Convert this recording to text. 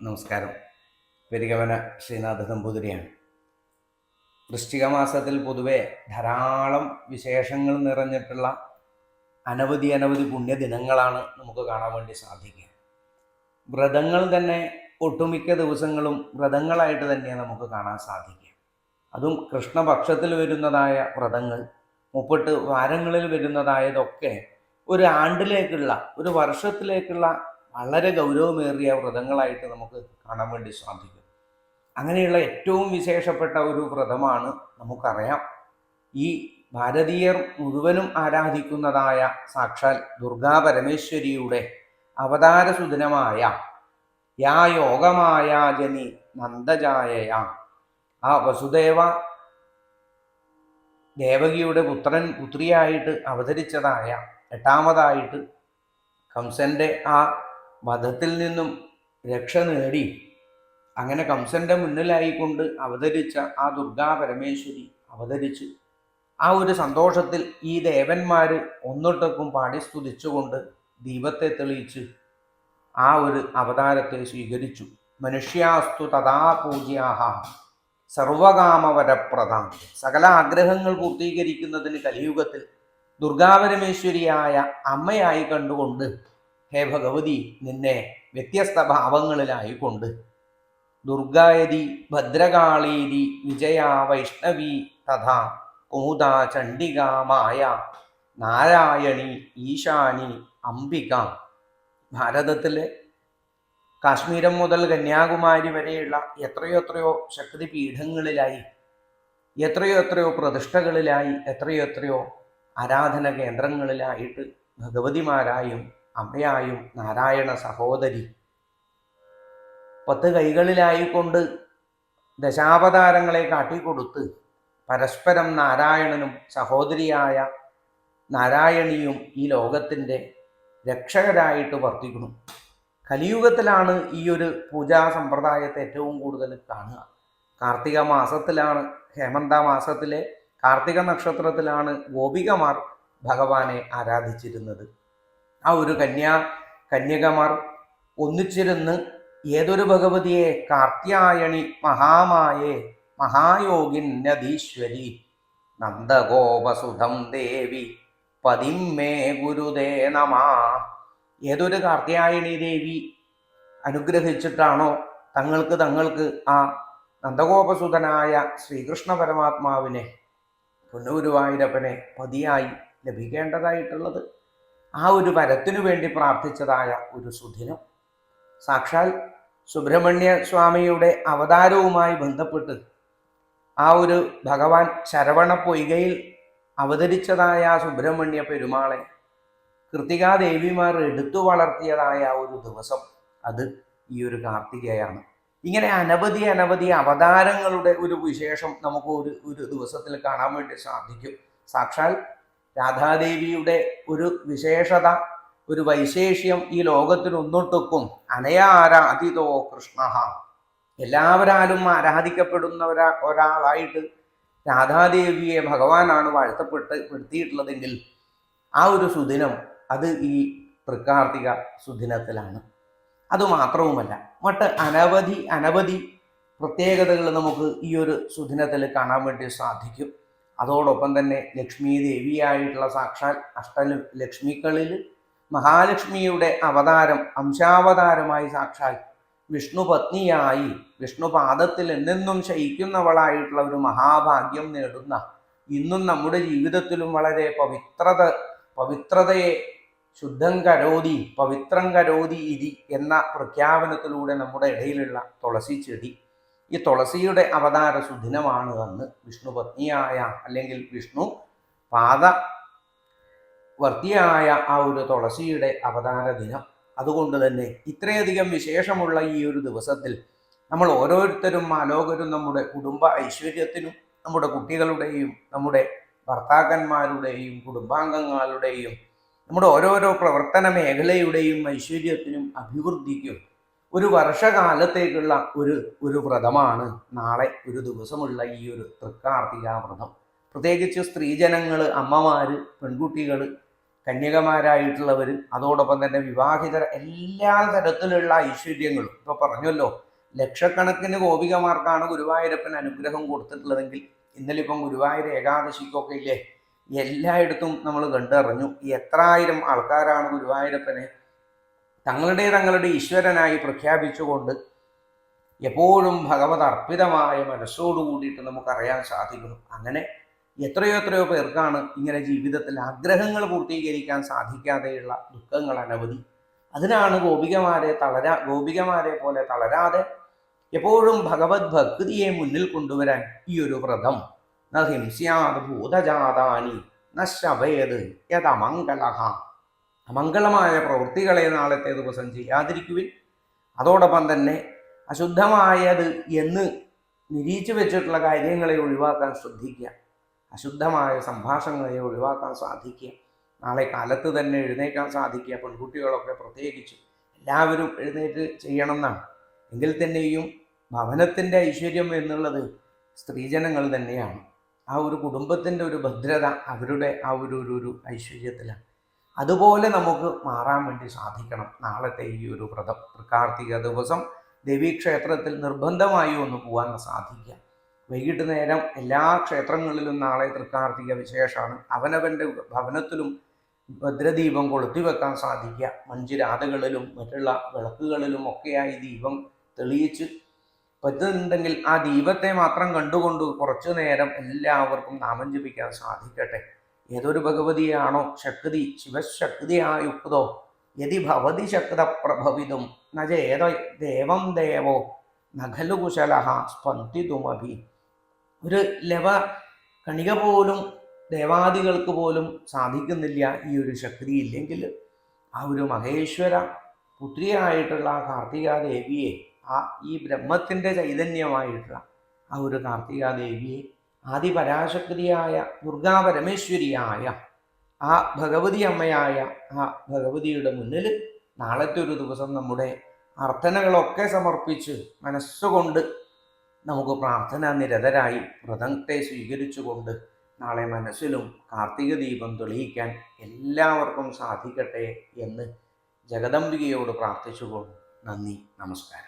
നമസ്കാരം. പെരികവന ശ്രീനാഥ നമ്പൂതിരിയാണ് വൃശ്ചിക മാസത്തിൽ പൊതുവെ ധാരാളം വിശേഷങ്ങൾ നിറഞ്ഞിട്ടുള്ള അനവധി അനവധി പുണ്യദിനങ്ങളാണ് നമുക്ക് കാണാൻ വേണ്ടി സാധിക്കുക. വ്രതങ്ങൾ തന്നെ ഒട്ടുമിക്ക ദിവസങ്ങളും വ്രതങ്ങളായിട്ട് തന്നെ നമുക്ക് കാണാൻ സാധിക്കുക. അതും കൃഷ്ണപക്ഷത്തിൽ വരുന്നതായ വ്രതങ്ങൾ മുപ്പട്ട് വാരങ്ങളിൽ വരുന്നതായതൊക്കെ ഒരു ആണ്ടിലേക്കുള്ള ഒരു വർഷത്തിലേക്കുള്ള വളരെ ഗൗരവമേറിയ വ്രതങ്ങളായിട്ട് നമുക്ക് കാണാൻ വേണ്ടി സാധിക്കും. അങ്ങനെയുള്ള ഏറ്റവും വിശേഷപ്പെട്ട ഒരു വ്രതമാണ് നമുക്കറിയാം. ഈ ഭാരതീയർ മുഴുവനും ആരാധിക്കുന്നതായ സാക്ഷാൽ ദുർഗാ പരമേശ്വരിയുടെ അവതാരസുദിനമായ യാ യോഗമായ ജനി നന്ദജായയാ. ആ വസുദേവ ദേവകിയുടെ പുത്രൻ പുത്രിയായിട്ട് അവതരിച്ചതായ എട്ടാമതായിട്ട് കംസന്റെ ആ വധത്തിൽ നിന്നും രക്ഷ നേടി. അങ്ങനെ കംസന്റെ മുന്നിലായിക്കൊണ്ട് അവതരിച്ച ആ ദുർഗാ പരമേശ്വരി അവതരിച്ചു. ആ ഒരു സന്തോഷത്തിൽ ഈ ദേവന്മാർ ഒന്നിട്ടൊക്കും പാടി സ്തുതിച്ചുകൊണ്ട് ദീപത്തെ തെളിയിച്ച് ആ ഒരു അവതാരത്തെ സ്വീകരിച്ചു. മനുഷ്യാസ്തു തഥാ പൂജ്യാഹ സർവകാമവരപ്രദം. സകല ആഗ്രഹങ്ങൾ പൂർത്തീകരിക്കുന്നതിന് കലിയുഗത്തിൽ ദുർഗാപരമേശ്വരിയായ അമ്മയായി കണ്ടുകൊണ്ട് ഹേ ഭഗവതി നിന്നെ വ്യത്യസ്ത ഭാവങ്ങളിലായിക്കൊണ്ട്. ദുർഗായതി ഭദ്രകാളീതി വിജയ വൈഷ്ണവി തഥാ കുമുദ ചണ്ഡിക മായ നാരായണി ഈശാനി അംബിക. ഭാരതത്തിലെ കാശ്മീരം മുതൽ കന്യാകുമാരി വരെയുള്ള എത്രയോ എത്രയോ ശക്തി പീഠങ്ങളിലായി എത്രയോ എത്രയോ പ്രതിഷ്ഠകളിലായി എത്രയോ എത്രയോ ആരാധന കേന്ദ്രങ്ങളിലായിട്ട് ഭഗവതിമാരായും അമ്മയായും നാരായണ സഹോദരി. പത്ത് കൈകളിലായിക്കൊണ്ട് ദശാവതാരങ്ങളെ കാട്ടിക്കൊടുത്ത് പരസ്പരം നാരായണനും സഹോദരിയായ നാരായണിയും ഈ ലോകത്തിന്റെ രക്ഷകരായിട്ട് വർത്തിക്കുന്നു. കലിയുഗത്തിലാണ് ഈ ഒരു പൂജാ സമ്പ്രദായത്തെ ഏറ്റവും കൂടുതൽ കാണുക. കാർത്തിക മാസത്തിലാണ് ഹേമന്ത മാസത്തിലെ കാർത്തിക നക്ഷത്രത്തിലാണ് ഗോപികമാർ ഭഗവാനെ ആരാധിച്ചിരുന്നത്. ആ ഒരു കന്യാ കന്യകമാർ ഒന്നിച്ചിരുന്ന് ഏതൊരു ഭഗവതിയെ? കാർത്യായണി മഹാമായേ മഹായോഗിൻ നദീശ്വരി നന്ദഗോപസുധം ദേവി പതിമ്മേ ഗുരുദേ നമാ. ഏതൊരു കാർത്യായണി ദേവി അനുഗ്രഹിച്ചിട്ടാണോ തങ്ങൾക്ക് തങ്ങൾക്ക് ആ നന്ദഗോപസുതനായ ശ്രീകൃഷ്ണ പരമാത്മാവിനെ പൊന്നൂരുവായൂരപ്പനെ പതിയായി ലഭിക്കേണ്ടതായിട്ടുള്ളത്? ആ ഒരു വരത്തിനു വേണ്ടി പ്രാർത്ഥിച്ചതായ ഒരു സുദിനം സാക്ഷാൽ സുബ്രഹ്മണ്യ സ്വാമിയുടെ അവതാരവുമായി ബന്ധപ്പെട്ട് ആ ഒരു ഭഗവാൻ ശരവണ പൊയ്കയിൽ അവതരിച്ചതായ സുബ്രഹ്മണ്യ പെരുമാളെ കൃത്തികാദേവിമാർ എടുത്തു വളർത്തിയതായ ഒരു ദിവസം അത് ഈ ഒരു കാർത്തികയാണ്. ഇങ്ങനെ അനവധി അനവധി അവതാരങ്ങളുടെ ഒരു വിശേഷം നമുക്ക് ഒരു ഒരു ദിവസത്തിൽ കാണാൻ വേണ്ടി സാധിക്കും. സാക്ഷാൽ രാധാദേവിയുടെ ഒരു വിശേഷത ഒരു വൈശേഷ്യം ഈ ലോകത്തിനൊന്നൊട്ടുക്കും. അനയാരാധിതോ കൃഷ്ണ. എല്ലാവരാലും ആരാധിക്കപ്പെടുന്ന ഒരാ ഒരാളായിട്ട് രാധാദേവിയെ ഭഗവാനാണ് വാഴ്ത്തപ്പെട്ട് പെടുത്തിയിട്ടുള്ളതെങ്കിൽ ആ ഒരു സുദിനം അത് ഈ തൃക്കാർത്തിക സുദിനത്തിലാണ്. അതുമാത്രവുമല്ല മറ്റ് അനവധി അനവധി പ്രത്യേകതകൾ നമുക്ക് ഈ ഒരു സുദിനത്തിൽ കാണാൻ വേണ്ടി സാധിക്കും. അതോടൊപ്പം തന്നെ ലക്ഷ്മി ദേവിയായിട്ടുള്ള സാക്ഷാൽ അഷ്ട ലക്ഷ്മികളിൽ മഹാലക്ഷ്മിയുടെ അവതാരം അംശാവതാരമായി സാക്ഷാൽ വിഷ്ണു പത്നിയായി വിഷ്ണു പാദത്തിൽ എന്നെന്നും ശയിക്കുന്നവളായിട്ടുള്ള ഒരു മഹാഭാഗ്യം നേടുന്ന ഇന്നും നമ്മുടെ ജീവിതത്തിലും വളരെ പവിത്രത പവിത്രതയെ ശുദ്ധം കരോതി പവിത്രം കരോതി ഇതി എന്ന പ്രഖ്യാപനത്തിലൂടെ നമ്മുടെ ഇടയിലുള്ള തുളസി ചെടി ഈ തുളസിയുടെ അവതാര സുദിനമാണ് അന്ന് വിഷ്ണു പത്നിയായ അല്ലെങ്കിൽ വിഷ്ണു പാദ വർത്തിയായ ആ ഒരു തുളസിയുടെ അവതാര ദിനം അതുകൊണ്ട് തന്നെ ഇത്രയധികം വിശേഷമുള്ള ഈ ഒരു ദിവസത്തിൽ നമ്മൾ ഓരോരുത്തരും ആലോകരും നമ്മുടെ കുടുംബ ഐശ്വര്യത്തിനും നമ്മുടെ കുട്ടികളുടെയും നമ്മുടെ ഭർത്താക്കന്മാരുടെയും കുടുംബാംഗങ്ങളുടെയും നമ്മുടെ ഓരോരോ പ്രവർത്തന മേഖലയുടെയും ഐശ്വര്യത്തിനും അഭിവൃദ്ധിക്കും ഒരു വർഷകാലത്തേക്കുള്ള ഒരു ഒരു വ്രതമാണ്. നാളെ ഒരു ദിവസമുള്ള ഈ ഒരു തൃക്കാർത്തിക വ്രതം. പ്രത്യേകിച്ച് സ്ത്രീജനങ്ങൾ അമ്മമാർ പെൺകുട്ടികൾ കന്യകമാരായിട്ടുള്ളവർ അതോടൊപ്പം തന്നെ വിവാഹിതർ എല്ലാ തരത്തിലുള്ള ഐശ്വര്യങ്ങളും. ഇപ്പൊ പറഞ്ഞല്ലോ ലക്ഷക്കണക്കിന് ഗോപികമാർക്കാണ് ഗുരുവായൂരപ്പൻ അനുഗ്രഹം കൊടുത്തിട്ടുള്ളതെങ്കിൽ ഇന്നലെ ഇപ്പം ഗുരുവായൂർ ഏകാദശിക്കൊക്കെ ഇല്ലേ? എല്ലായിടത്തും നമ്മൾ കണ്ടറിഞ്ഞു. എത്രായിരം ആൾക്കാരാണ് ഗുരുവായൂരപ്പനെ തങ്ങളുടെ തങ്ങളുടെ ഈശ്വരനായി പ്രഖ്യാപിച്ചുകൊണ്ട് എപ്പോഴും ഭഗവത് അർപ്പിതമായ മനസ്സോടു കൂടിയിട്ട് നമുക്കറിയാൻ സാധിക്കുന്നു. അങ്ങനെ എത്രയോ എത്രയോ പേർക്കാണ് ഇങ്ങനെ ജീവിതത്തിൽ ആഗ്രഹങ്ങൾ പൂർത്തീകരിക്കാൻ സാധിക്കാതെയുള്ള ദുഃഖങ്ങൾ അനവധി. അതിനാണ് ഗോപികമാരെ തളരാ ഗോപികമാരെ പോലെ തളരാതെ എപ്പോഴും ഭഗവത് ഭക്തിയെ മുന്നിൽ കൊണ്ടുവരാൻ ഈ ഒരു വ്രതം. ന ഹിംസ്യാത് ഭൂതജാതാനി ന ശവേത് യതമംഗളഹ അമംഗളമായ പ്രവൃത്തികളെ നാളത്തെ ദിവസം ചെയ്യാതിരിക്കുവിൻ. അതോടൊപ്പം തന്നെ അശുദ്ധമായത് എന്ന് നിരീച്ചു വെച്ചിട്ടുള്ള കാര്യങ്ങളെ ഒഴിവാക്കാൻ ശ്രദ്ധിക്കുക. അശുദ്ധമായ സംഭാഷണങ്ങളെ ഒഴിവാക്കാൻ സാധിക്കുക. നാളെ കാലത്ത് തന്നെ എഴുന്നേക്കാൻ സാധിക്കുക. പെൺകുട്ടികളൊക്കെ പ്രത്യേകിച്ച് എല്ലാവരും എഴുന്നേറ്റ് ചെയ്യണം എന്നാണ് എങ്കിൽ തന്നെയും ഭവനത്തിന്റെ ഐശ്വര്യം എന്നുള്ളത് സ്ത്രീജനങ്ങൾ തന്നെയാണ്. ആ ഒരു കുടുംബത്തിന്റെ ഒരു ഭദ്രത അവരുടെ ആ ഒരു ഒരു ഐശ്വര്യത്തിലാണ്. അതുപോലെ നമുക്ക് മാറാൻ വേണ്ടി സാധിക്കണം. നാളത്തെ ഈ ഒരു വ്രതം തൃക്കാർത്തിക ദിവസം ദേവീക്ഷേത്രത്തിൽ നിർബന്ധമായി ഒന്ന് പോകാൻ സാധിക്കുക. വൈകിട്ട് നേരം എല്ലാ ക്ഷേത്രങ്ങളിലും നാളെ തൃക്കാർത്തിക വിശേഷമാണ് അവനവന്റെ ഭവനത്തിലും ഭദ്രദീപം കൊളുത്തി വെക്കാൻ സാധിക്കുക. മഞ്ചിരാതകളിലും മറ്റുള്ള വിളക്കുകളിലും ഒക്കെയായി ദീപം തെളിയിച്ച് പറ്റുന്നുണ്ടെങ്കിൽ ആ ദീപത്തെ മാത്രം കണ്ടുകൊണ്ട് കുറച്ചു നേരം എല്ലാവർക്കും നാമം ജപിക്കാൻ സാധിക്കട്ടെ. ഏതൊരു ഭഗവതിയാണോ ശക്തി ശിവശക്തിയായുക്തോ യതി ഭവതി ശക്ത പ്രഭവിതും നജേത ദേവം ദേവോ നഖലു കുശല സ്പന്ദിതുമഭി. ഒരു ലവ കണിക പോലും ദേവാദികൾക്ക് പോലും സാധിക്കുന്നില്ല ഈ ഒരു ശക്തി. ഇല്ലെങ്കിൽ ആ ഒരു മഹേശ്വര പുത്രിയായിട്ടുള്ള കാർത്തികാദേവിയെ ആ ഈ ബ്രഹ്മത്തിന്റെ ചൈതന്യമായിട്ടുള്ള ആ ഒരു കാർത്തികാദേവിയെ ആദിപരാശക്തിയായ ദുർഗാ പരമേശ്വരിയായ ആ ഭഗവതി അമ്മയായ ആ ഭഗവതിയുടെ മുന്നിൽ നാളത്തെ ഒരു ദിവസം നമ്മുടെ അർത്ഥനകളൊക്കെ സമർപ്പിച്ച് മനസ്സുകൊണ്ട് നമുക്ക് പ്രാർത്ഥന നിരതരായി വ്രതത്തെ സ്വീകരിച്ചുകൊണ്ട് നാളെ മനസ്സിലും കാർത്തിക ദീപം തെളിയിക്കാൻ എല്ലാവർക്കും സാധിക്കട്ടെ എന്ന് ജഗദംബികയോട് പ്രാർത്ഥിച്ചുകൊണ്ട് നന്ദി നമസ്കാരം.